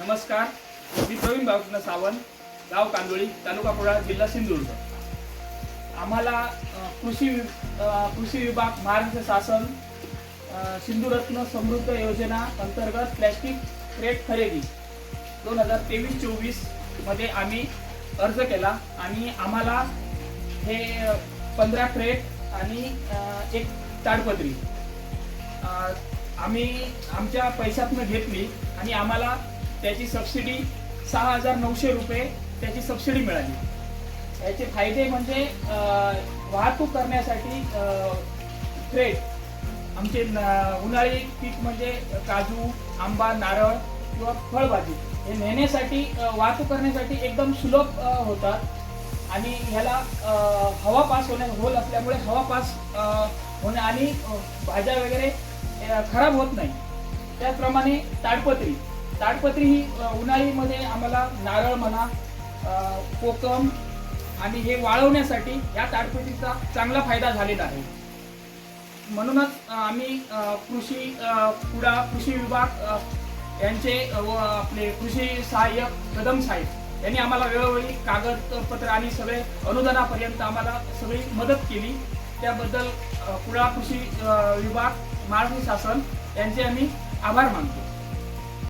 नमस्कार मी प्रवीण बाळकृष्ण सावंत गाव कांदोळी तालुका कुडाळ जिल्हा सिंधुदुर्ग. आम्हाला कृषी वि- कृषी विभाग महाराष्ट्र शासन सिंधुरत्न समृद्ध योजना अंतर्गत प्लॅस्टिक क्रेट खरेदी. दोन हजार तेवीस चोवीसमध्ये आम्ही अर्ज केला आणि आम्हाला हे पंधरा क्रेट आणि एक ताडपत्री. आम्ही आमच्या पैशातनं घेतली आणि आम्हाला त्याची सबसिडी सहा हजार नऊशे रुपये त्याची सबसिडी मिळाली. याचे फायदे म्हणजे वाहतूक करण्यासाठी ट्रेड आमचे न- उन्हाळी पीक म्हणजे काजू आंबा नारळ किंवा फळभाजी हे नेण्यासाठी वाहतूक करण्यासाठी एकदम सुलभ होतात. आणि ह्याला हवा पास होण्या होल असल्यामुळे हवा पास होणे आणि भाज्या वगैरे खराब होत नाही. त्याचप्रमाणे ताडपत्री. ताडपत्री ही उन्हाळीमध्ये आम्हाला नारळ म्हणा कोकम आणि हे वाळवण्यासाठी या ताडपत्रीचा चांगला फायदा झालेला आहे. म्हणूनच आम्ही कृषी अ, कुडा कृषी विभाग यांचे व आपले कृषी सहाय्यक कदम साहेब यांनी आम्हाला वेळोवेळी कागदपत्र आणि सगळे अनुदानापर्यंत आम्हाला सगळी मदत केली. त्याबद्दल अ, कुडा कृषी विभाग महाराष्ट्र शासन यांचे आम्ही आभार मानतो.